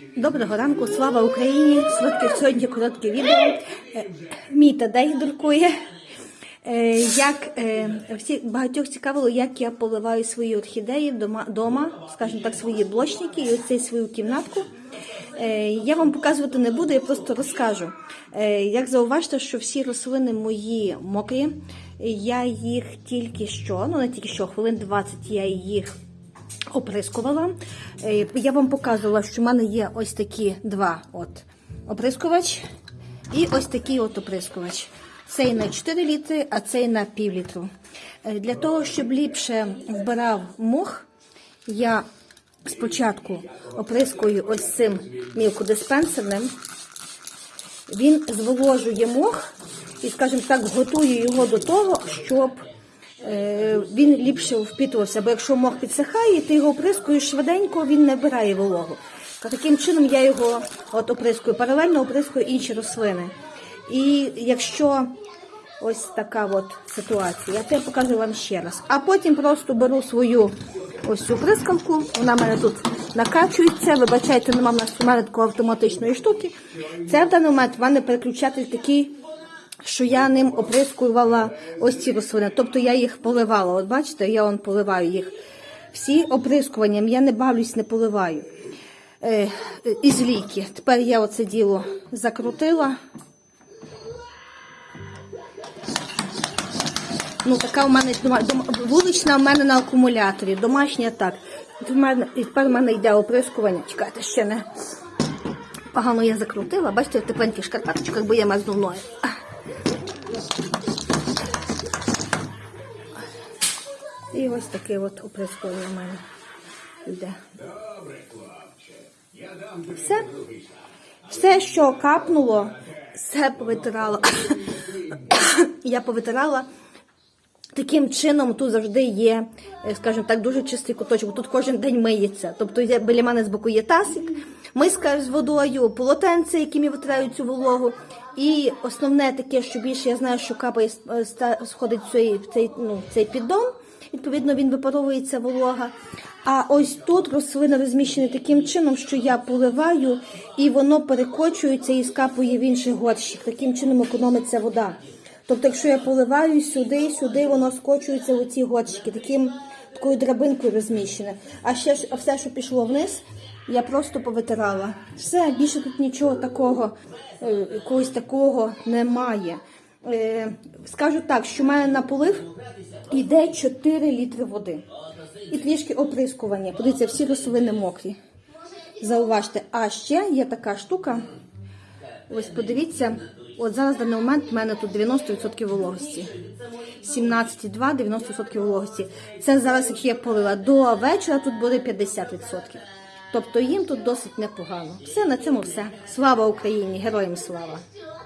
Доброго ранку, слава Україні! Сладке сьогодні коротке відео. Е, Мій тадей друкує. Е, Як е, всі багатьох цікавило, як я поливаю свої орхідеї вдома, дома, скажімо так, свої блочники і оцей свою кімнатку. Я вам показувати не буду, я просто розкажу. Як зауважте, що всі рослини мої мокрі, я їх тільки що, ну не тільки що, хвилин 20 я їх оприскувала. Е, Я вам показувала, що в мене є ось такі два от оприскувач і ось такий от оприскувач. Цей на 4 літри, а цей на пів літру. Е, Для того, щоб ліпше вбирав мох, я спочатку оприскую ось цим мілкодиспенсерним. Він зволожує мох і, скажімо так, готує його до того, щоб він ліпше впітувався. Бо якщо мох підсихає, ти його оприскуєш швиденько, він не вбирає вологу. Таким чином я його от оприскую, паралельно оприскую інші рослини. І якщо ось така от ситуація, я покажу вам ще раз. А потім просто беру свою ось цю прискавку, вона в мене тут накачується. Вибачайте, нема в нас у мене такої автоматичної штуки. Це в даний момент в мене переключатель такий що я ним оприскувала ось ці рослини. Тобто я їх поливала. От бачите, я он поливаю їх. Всі оприскуванням я не бавлюсь, не поливаю. Е, із ліки. Тепер я оце діло закрутила. Ну, така у мене вулична у мене на акумуляторі, домашня так. В мене, і тепер в мене йде оприскування. Чекайте, ще не погано я закрутила. Бачите, в тепленьких шкарпеточках, бо я мазнув ноги. І ось таке от оприскування в мене йде. Все, все, що капнуло, все повитирала. я повитирала. Таким чином тут завжди є, е, скажімо так, дуже чистий куточок. Тут кожен день миється. Тобто біля мене з боку є тасик, миска з водою, полотенце, якими витирають цю вологу. І основне таке, що більше я знаю, що капає е, сходить в цей, в цей, ну, в цей піддон. Відповідно, він випаровується волога. А ось тут рослина розміщена таким чином, що я поливаю, і воно перекочується і скапує в інший горщик. Таким чином економиться вода. Тобто, якщо я поливаю сюди, сюди воно скочується в ці горщики, таким такою драбинкою розміщене. А ще все, що пішло вниз, я просто повитирала. Все, більше тут нічого такого, е, якогось такого немає. Е, Скажу так, що в мене на полив йде 4 літри води. І трішки оприскування. Подивіться, всі рослини мокрі. Зауважте, а ще є така штука. Ось подивіться, от зараз в даний момент в мене тут 90% вологості. 17,2, 90% вологості. Це зараз, як я полила до вечора, тут буде 50%. Тобто їм тут досить непогано. Все на цьому все. Слава Україні! Героям слава!